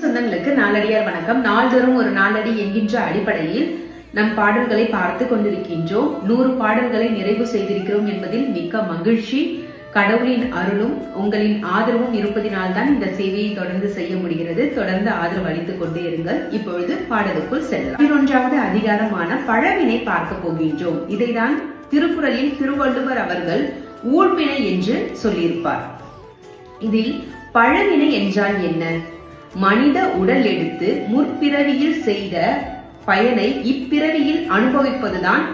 சொந்தங்களுக்கு நாளடியார் வணக்கம். நாள்தோறும் ஒரு நாளடி என்கின்ற அடிப்படையில் நம் பாடல்களை பார்த்து கொண்டிருக்கின்றோம். நூறு பாடல்களை நிறைவு செய்திருக்கிறோம் என்பதில் மிக்க மகிழ்ச்சி. கடவுளின் அருளும் உங்களின் ஆதரவும் இருப்பதினால்தான் இந்த சேவையை தொடர்ந்து செய்ய முடிகிறது. தொடர்ந்து ஆதரவு அளித்துக் கொண்டே இருங்கள். இப்பொழுது பாடலுக்குள் செல்லலாம். பதினொன்றாவது அதிகாரமான பழவினை பார்க்க போகின்றோம். இதைதான் திருக்குறளில் திருவள்ளுவர் அவர்கள் ஊழ்வினை என்று சொல்லியிருப்பார். இதில் பழவினை என்றால் என்ன? மனித உடல் எடுத்து முற்பிறவியில் செய்த பயனை இப்பிறவியில் அனுபவிப்பதுதான்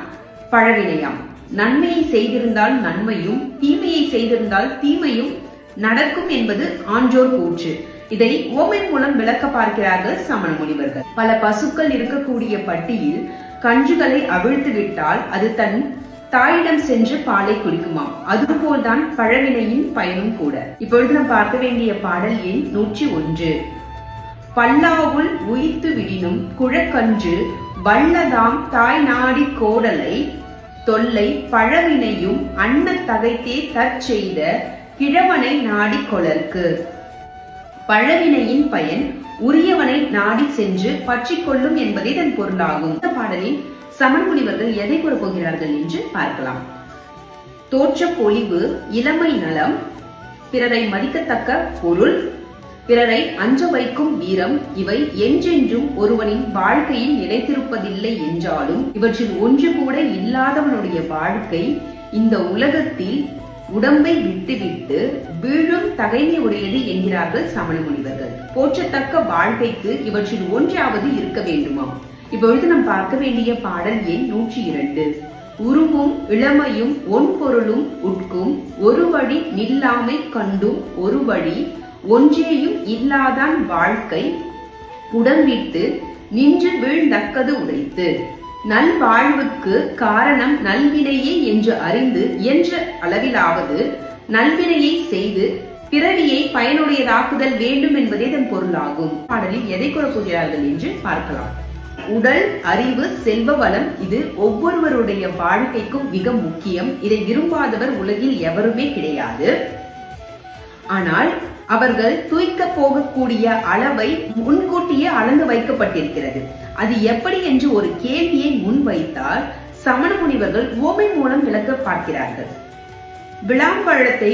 பழவினையாம். நன்மையை செய்திருந்தால் நன்மையும் தீமையை செய்திருந்தால் தீமையும் நடக்கும் என்பது ஆன்றோர் கூற்று. இதை ஓமை மூலம் விளக்க பார்க்கிறார்கள் சமண முனிவர்கள். பல பசுக்கள் இருக்கக்கூடிய பட்டியில் கன்றுகளை அவிழ்த்து விட்டால் அது தன் தாயிடம் சென்று பாலை குடிக்குமாம். அதுபோல்தான் பழவினையின் பயனும் கூட. இப்பொழுது நாம் பார்க்க வேண்டிய பாடல் எண் நூற்றி ஒன்று. பல்லாவுள் உயித்து விடினும் குழக்கன்று வல்லதாம் தாய் நாடி கோடலை தொல்லை பழவினையும் அன்ன தகைத்தே தற்செய்த கிழவனை நாடி கொளற்கு பழவினையின் பயன் உரியவனை நாடி சென்று பற்றி கொள்ளும் என்பதே இதன் பொருளாகும். இந்த பாடலில் சமன்முனிவர்கள் எதை கூற போகிறார்கள் என்று பார்க்கலாம். தோற்ற பொலிவு இளமை நலம் பிறரை மதிக்கத்தக்க பொருள் பிறரை அஞ்ச வைக்கும் வீரம் இவை என்றென்றும் ஒருவனின் வாழ்க்கையில் நிலைத்திருப்பதில்லை என்றாலும் இவற்றில் ஒன்று கூட இல்லாதவனுடைய வாழ்க்கை இந்த உலகத்தில் உடம்பை விட்டுவிட்டு வீழும் தகைமை உடையது என்கிறார்கள் சமண முனிவர்கள். போற்றத்தக்க வாழ்க்கைக்கு இவற்றில் ஒன்றாவது இருக்க வேண்டுமாம். இப்பொழுது நாம் பார்க்க வேண்டிய பாடல் எண் நூற்றி இரண்டு. உருவும் இளமையும் ஒன்பொருளும் உட்கும் ஒரு வழி நில்லாமை கண்டும் ஒரு வழி ஒன்றேயும் இல்லாதான் வாழ்க்கை உடம்பிட்டு நின்று வீழ்ந்தக்கது உடைத்து நல்வாழ்வுக்கு காரணம் நல்வினையே என்று அறிந்து என்ற அளவிலாவது நல்வினையை செய்து பிறவியை பயனுடையதாக்குதல் வேண்டும் என்பதே இதன் பொருளாகும். பாடலில் எதை கூறப்போகிறார்கள் என்று பார்க்கலாம். உடல் அறிவு செல்வ வளம் இது ஒவ்வொருவருடைய வாழ்க்கைக்கும் மிக முக்கியம். இதை விரும்பாதவர் உலகில் எவருமே கிடையாது. ஆனால் அவர்கள் தூய்க்க போகக்கூடிய அளவை முன்கூட்டியே அளந்து வைக்கப்பட்டிருக்கிறது. அது எப்படி என்று ஒரு கேள்வியை முன்வைத்தால் சமண முனிவர்கள் ஓமை மூலம் விளக்க பார்க்கிறார்கள். விளாம்பழத்தை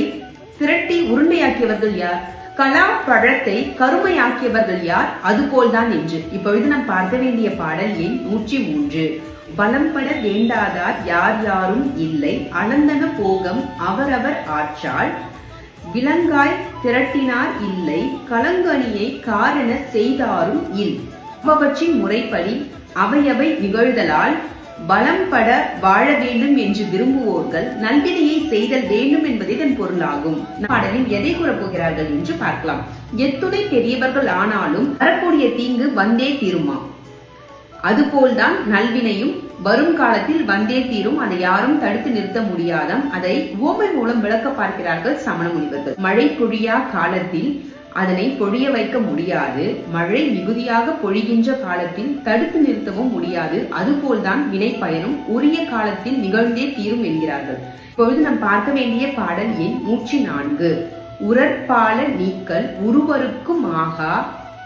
திரட்டி உருண்டையாக்கியவர்கள் யார்? கலா பழத்தை கருமையாக்கியவர்கள் யார்? அதுபோல்தான் என்று இப்பொழுது நாம் பார்க்க வேண்டிய பாடல் எண் நூற்றி மூன்று. பலம்பட வேண்டாதார் யார் யாரும் இல்லை. அனந்தன போகம் அவரவர் ஆற்றால் விலங்காய் திரட்டினார் இல்லை கலங்கனியை காரண செய்தாரும் இல். அவற்றின் முறைப்படி அவையவை நிகழ்தலால் பலம்பட வாழ வேண்டும் என்று விரும்புவோர்கள் நல்வினையை செய்தல் வேண்டும் என்பது இதன் பொருளாகும். பாடலில் எதை கூறப்போகிறார்கள் என்று பார்க்கலாம். எத்துணை பெரியவர்கள் ஆனாலும் வரக்கூடிய தீங்கு வந்தே தீருமா அதுபோல்தான் நல்வினையும் வரும் காலத்தில் வந்தே தீரும். அதை யாரும் தடுத்து நிறுத்த முடியாதம். அதை ஓமை மூலம் விளக்க பார்க்கிறார்கள் சமண முனிவர்கள். மழை பொழியா காலத்தில் அதனை பொழிய வைக்க முடியாது. மழை மிகுதியாக பொழிகின்ற காலத்தில் தடுத்து நிறுத்தவும் முடியாது. அதுபோல்தான் வினை பயனும் உரிய காலத்தில் நிகழ்ந்தே தீரும் என்கிறார்கள். இப்பொழுது நாம் பார்க்க வேண்டிய பாடல் எண் நூற்றி நான்கு. உரற்பால நீக்கல் உருவருக்கும் ஆகா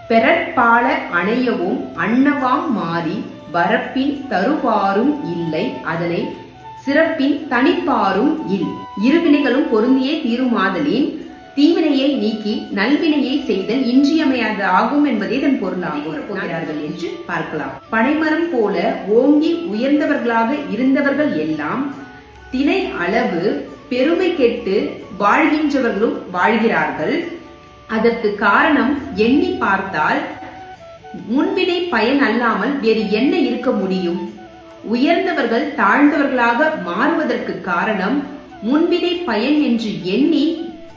பெறற்பால அணையவும் அன்னவாம் மாறி வரப்பின் தருவாரும் இல்லை அதனை சிறப்பின் தனிப்பாரும் இல். இருவினைகளும் பொருந்தியே தீருமாதலின் தீவினையை நீக்கி நல்வினையை செய்தல் இன்றியமையாத ஆகும் என்பதே இதன் பொருளாகும். போகிறார்கள் என்று பார்க்கலாம். பனைமரம் போல ஓங்கி உயர்ந்தவர்களாக இருந்தவர்கள் எல்லாம் திணை அளவு பெருமை கெட்டு வாழ்கின்றவர்களும் வாழ்கிறார்கள். அதற்கு காரணம் எண்ணி பார்த்தால் முன்வினை பயன் அல்லாமல் வேறு என்ன இருக்க முடியும்? உயர்ந்தவர்கள் தாழ்ந்தவர்களாக மாறுவதற்கு காரணம் முன்வினை பயன் என்று எண்ணி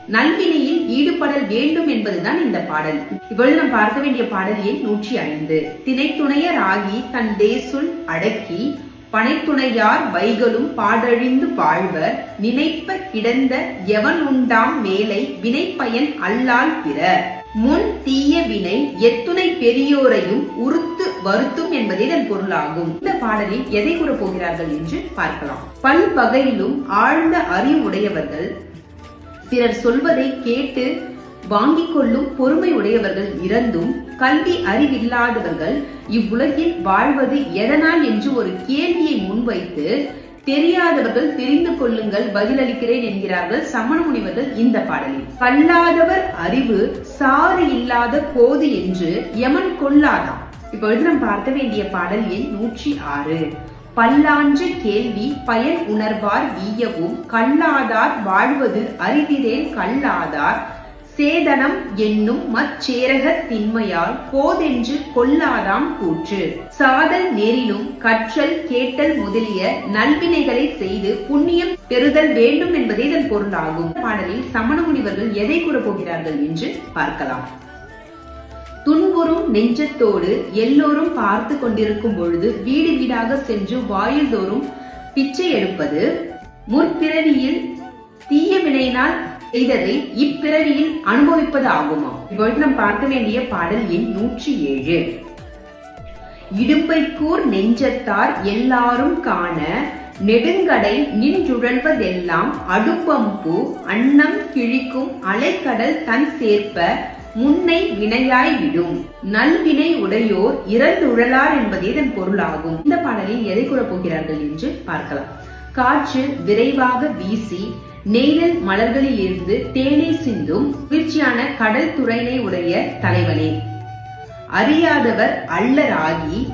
நல்வினையில் ஈடுபடல் வேண்டும் என்பதுதான் இந்த பாடல். இப்பொழுது நாம் பார்க்க வேண்டிய பாடல் எண் நூற்றி ஐந்து. திணைத்துணைய ராகி தன் தேசுள் அடக்கி பனைத்துணையார் வைகளும் பாடழிந்து வாழ்வர்? நினைப்ப கிடந்த எவன் உண்டாம் மேலை? வினைப்பயன் அல்லால் பிற முன் தீய வினை எத்துணை பெரியோரையும் உறுத்து வருத்தும் என்பதே இதன் பொருளாகும். இந்த பாடலில் எதை கூற போகிறார்கள் என்று பார்க்கலாம். பல் வகையிலும் ஆழ்ந்த அறிவுடையவர்கள் பிறர் சொல்வதை கேட்டு வாங்கிக் கொள்ளும் பொறுமை உடையவர்கள் இறந்தும் கல்வி அறிவில்லாதவர்கள். இவ்வுலகில் வாழ்வது எதனால் என்று ஒரு கேள்வியை முன்வைத்து தெரியாதவர்கள் தெரிந்து கொள்ளுங்கள் பதிலளிக்கிறேன் என்கிறார்கள் சமண முனிவர்கள் இந்த பாடலில். கல்லாதவர் அறிவு சாறு இல்லாத போது என்று எமன் கொள்ளாதாம். இப்பொழுது நாம் பார்க்க வேண்டிய பாடல் எண் நூற்றி ஆறு. பல்லான்று கேள்வி பயன் உணர்வார் வீயவும் கல்லாதார் வாழ்வது அறிவிரேன் கல்லாதார். சேதனம் என்னும் மச்சேரக திண்மையால் போதென்று கொல்லாதாம் கூற்று. சாதல் நேரிலும் கற்றல் கேட்டல் முதலிய நல்வினைகளை செய்து புண்ணியம் பெறுதல் வேண்டும் என்பதே இதன் பொருளாகும். பாடலில் சமண முனிவர்கள் எதை கூறப் போகிறார்கள் என்று பார்க்கலாம். துன்புறும் நெஞ்சத்தோடு எல்லோரும் பார்த்து கொண்டிருக்கும் பொழுது வீடு வீடாக சென்று வாயில் தோறும் பிச்சை எடுப்பது முற்பிறவியில் தீய வினையினால் செய்ததை இப்பிறவியில் அனுபவிப்பது ஆகுமா இப்பொழுது நாம் பார்க்க வேண்டிய பாடல் எண் நூற்றி ஏழு இடும்பைக்கூர் நெஞ்சத்தார் எல்லாரும் காண நெடுங்கடை நின்றுழல்வதெல்லாம் அடுப்பம்பு அன்னம் கிழிக்கும் அலைக்கடல் தன் சேர்ப்ப முன்னை வினையாய் விடும். நல்வினை உடையோர் இறந்துழலார் என்பதே இதன் பொருளாகும். இந்த பாடலில் எதை கூறப் போகிறார்கள் என்று பார்க்கலாம். காற்று விரைவாக வீசி நெய்தல் மலர்களில் இருந்து தேனை சிந்தும் குளிர்ச்சியான கடல் துறையினை உடைய தலைவனே. அறியாதவர் அல்லராகி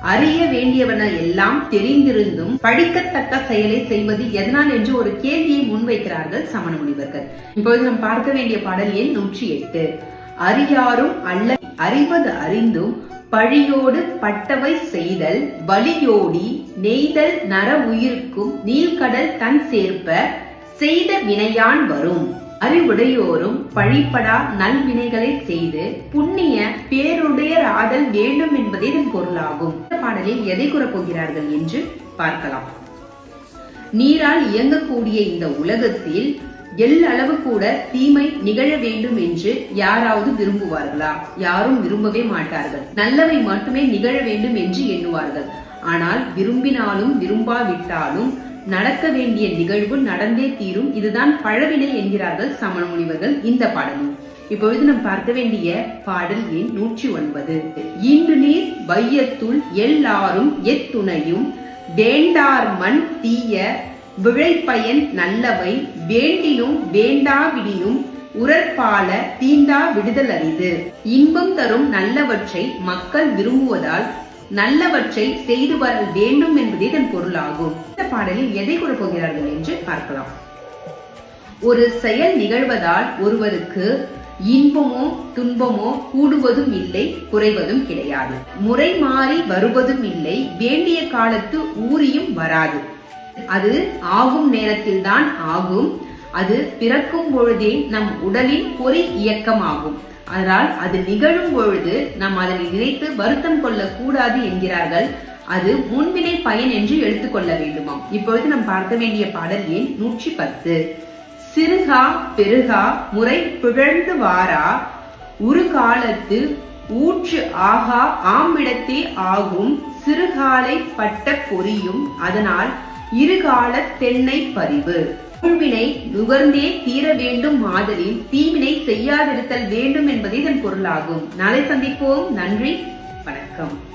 அறிய வேண்டியவன எல்லாம் தெரிந்திருந்தும் படிக்கத்தக்க செயலை செய்வது எதனால் என்று ஒரு கேள்வியை முன்வைக்கிறார்கள் சமண முனிவர்கள் இப்பொழுது நாம் பார்க்க வேண்டிய பாடல் எண் நூற்றி எட்டு. அறியாரும் அல்ல அறிவது அறிந்தும் பழியோடு பட்டவை செய்தல் வலியோடி நெய்தல் நர உயிருக்கும் நீள்கடல் தன் சேர்ப்ப செய்த வினையான் வரும். அறிவுடையோரும் பழிப்படா நல்வினைகளை செய்து புண்ணிய பேருடைய ஆதல் வேண்டும் என்பதே இதன் பொருளாகும். இந்த பாடலில் எதை கூறப் போகிறார்கள் என்று பார்க்கலாம். நீரால் இயங்கக்கூடிய இந்த உலகத்தில் எல்லளவு கூட தீமை நிகழ வேண்டும் என்று யாராவது விரும்புவார்களா? யாரும் விரும்பவே மாட்டார்கள். நல்லவை மட்டுமே நிகழ வேண்டும் என்று எண்ணுவார்கள். ஆனால் விரும்பினாலும் விரும்பாவிட்டாலும் நடக்க வேண்டிய நிகழ்வு நடந்தே தீரும். இதுதான் பழவினை என்கிறார்கள் சமண முனிவர்கள் இந்த பாடலும் இப்பொழுது நாம் பார்க்க வேண்டிய பாடல் எண் நூற்றி ஒன்பது. இன்று நீர் வையத்துள் எல்லாரும் எத்துணையும் வேண்டார் மண் தீய விழைப்பயன் நல்லவை வேண்டினும் வேண்டாவிடினும் உரற்பால தீண்டா விடுதல் அரிது. இன்பம் தரும் நல்லவற்றை மக்கள் விரும்புவதால் நல்லவற்றை செய்து வர வேண்டும் என்பதே இதன் பொருளாகும். இந்த பாடலில் எதை கூறப் போகிறார்கள் என்று பார்க்கலாம். ஒரு செயல் நிகழ்வதால் ஒருவருக்கு இன்பமோ துன்பமோ கூடுவதும் இல்லை குறைவதும் கிடையாது. முறை மாறி வருவதும் இல்லை வேண்டிய காலத்து ஊறியும் வராது. அது ஆகும் நேரத்தில்தான் ஆகும். அது பிறக்கும் பொழுதே நம் உடலின் பொறி இயக்கமாகும். அதனால் அது நிகழும் பொழுது நாம் அதனை நினைத்து வருத்தம் கொள்ளக்கூடாது என்கிறார்கள். அது முன்வினை பயன் என்று எடுத்துக்கொள்ள வேண்டுமாம். இப்பொழுது நாம் பார்க்க வேண்டிய பாடல் எண் நூற்றி பத்து. சிறுகா பெருகா முறை பிழழ்ந்து வாரா ஒரு காலத்து ஊற்று ஆகா ஆம்பிடத்தே ஆகும் சிறுகாலை பட்ட பொரியும் அதனால் இருகால தென்னை பறிவு ஊழ்வினை நுகர்ந்தே தீர வேண்டும் மாதலில் தீவினை செய்யாதிருத்தல் வேண்டும் என்பதே இதன் பொருளாகும். நாளை சந்திப்போம். நன்றி. வணக்கம்.